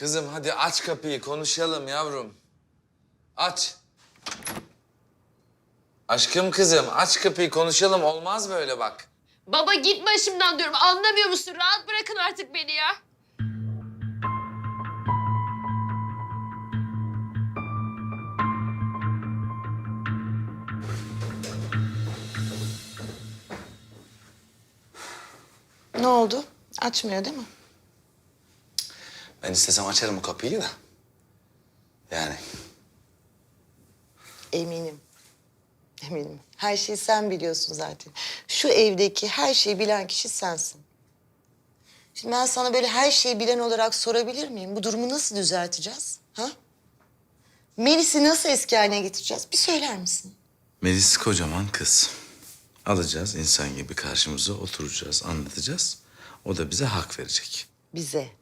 Kızım hadi aç kapıyı konuşalım yavrum. Aç. Aşkım kızım aç kapıyı konuşalım olmaz böyle bak. Baba git başımdan diyorum. Anlamıyor musun? Rahat bırakın artık beni ya. Ne oldu? Açmıyor değil mi? Ben istesem açarım bu kapıyı da. Yani Eminim. Eminim. Her şeyi sen biliyorsun zaten. Şu evdeki her şeyi bilen kişi sensin. Şimdi ben sana böyle her şeyi bilen olarak sorabilir miyim? Bu durumu nasıl düzelteceğiz? Ha? Melis'i nasıl eski haline getireceğiz? Bir söyler misin? Melis kocaman kız. Alacağız insan gibi karşımıza oturacağız, anlatacağız. O da bize hak verecek. Bize.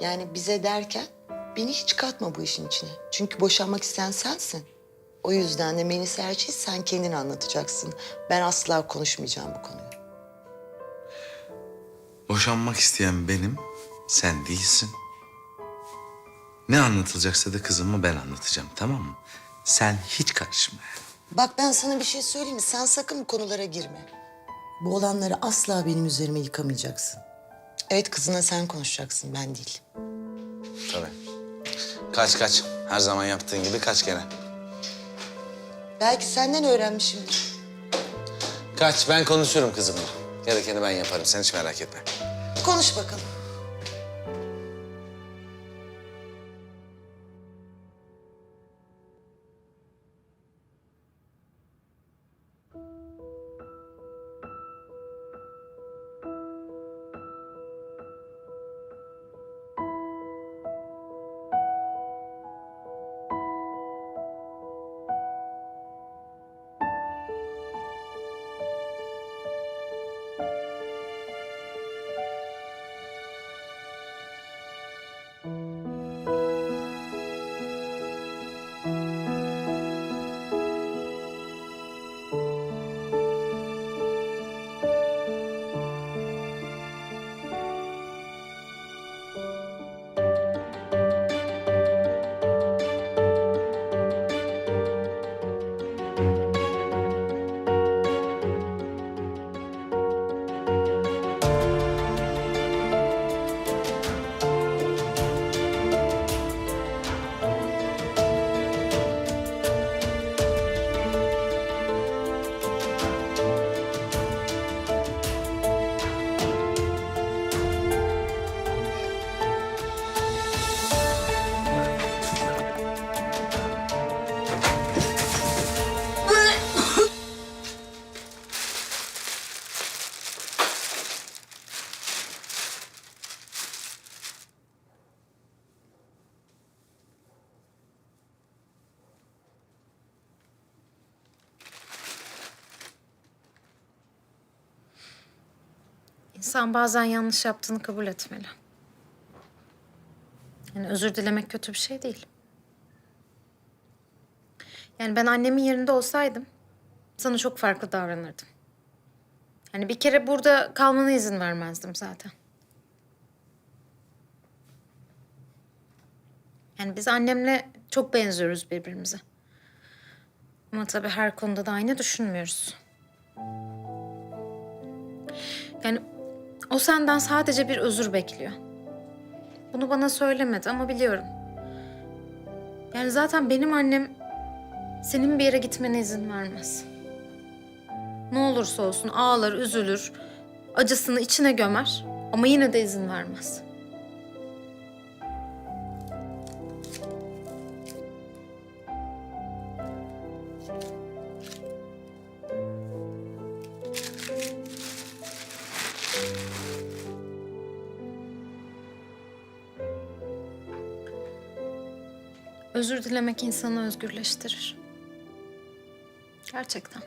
Yani bize derken beni hiç katma bu işin içine. Çünkü boşanmak isteyen sensin. O yüzden de Melis her şeyi sen kendin anlatacaksın. Ben asla konuşmayacağım bu konuyu. Boşanmak isteyen benim, sen değilsin. Ne anlatılacaksa da kızıma ben anlatacağım tamam mı? Sen hiç karışma. Bak ben sana bir şey söyleyeyim mi? Sen sakın bu konulara girme. Bu olanları asla benim üzerime yıkamayacaksın. Evet kızına sen konuşacaksın, ben değil. Tabii. Kaç kaç. Her zaman yaptığın gibi kaç gene. Belki senden öğrenmişimdir. Kaç ben konuşurum kızımla. Gerekeni ben yaparım sen hiç merak etme. Konuş bakalım. İnsan bazen yanlış yaptığını kabul etmeli. Yani özür dilemek kötü bir şey değil. Yani ben annemin yerinde olsaydım sana çok farklı davranırdım. Yani bir kere burada kalmana izin vermezdim zaten. Yani biz annemle çok benziyoruz birbirimize. Ama tabii her konuda da aynı düşünmüyoruz. Yani o senden sadece bir özür bekliyor. Bunu bana söylemedi ama biliyorum. Yani zaten benim annem senin bir yere gitmene izin vermez. Ne olursa olsun ağlar, üzülür, acısını içine gömer ama yine de izin vermez. Özür dilemek insanı özgürleştirir. Gerçekten.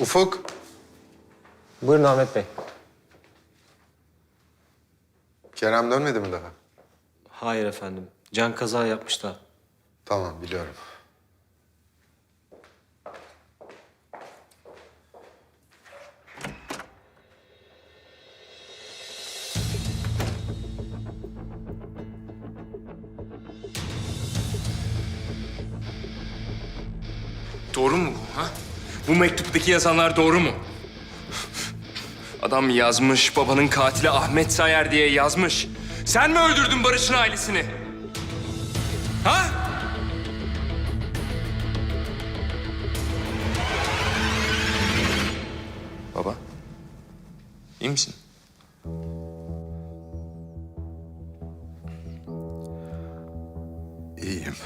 Ufuk. Buyurun Ahmet Bey. Kerem dönmedi mi daha? Hayır efendim. Can kaza yapmış da. Tamam biliyorum. Doğru mu bu ha? Bu mektuptaki yazanlar doğru mu? Adam yazmış, babanın katili Ahmet Sayer diye yazmış. Sen mi öldürdün Barış'ın ailesini? Ha? Baba, iyi misin? İyiyim.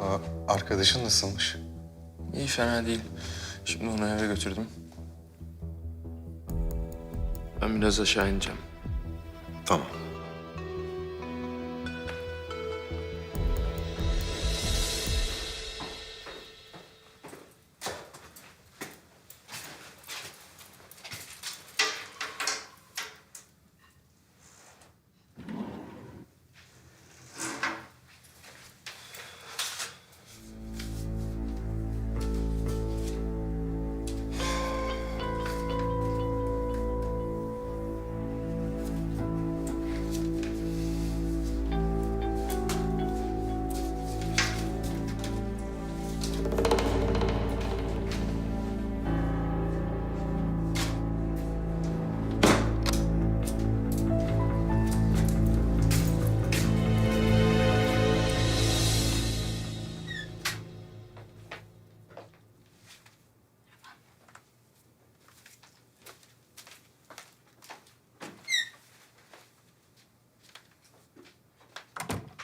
Aa, arkadaşın nasılmış? İyi, fena değil. Şimdi onu eve götürdüm. Ben biraz aşağı ineceğim. Tamam.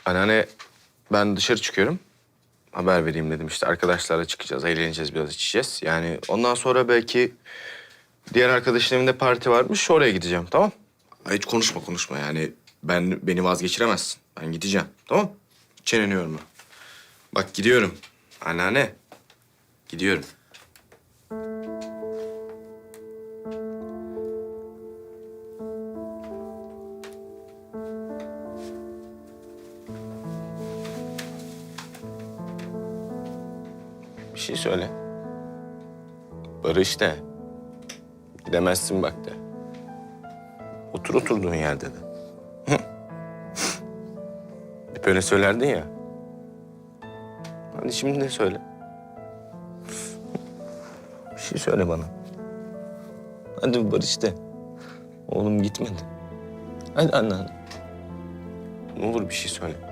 Anneanne ben dışarı çıkıyorum. Haber vereyim dedim işte arkadaşlarla çıkacağız, eğleneceğiz biraz içeceğiz. Yani ondan sonra belki diğer arkadaşın evinde parti varmış oraya gideceğim tamam? Hiç konuşma konuşma yani ben beni vazgeçiremezsin. Ben gideceğim tamam? Çeneniyorum ben. Bak gidiyorum. Anneanne gidiyorum. Bir şey söyle. Barış de. Gidemezsin bak de. Otur oturduğun yerde de. Hep öyle söylerdin ya. Hadi şimdi de söyle. Bir şey söyle bana. Hadi Barış de. Oğlum gitmedi. Hadi anne. hadi. Ne olur bir şey söyle.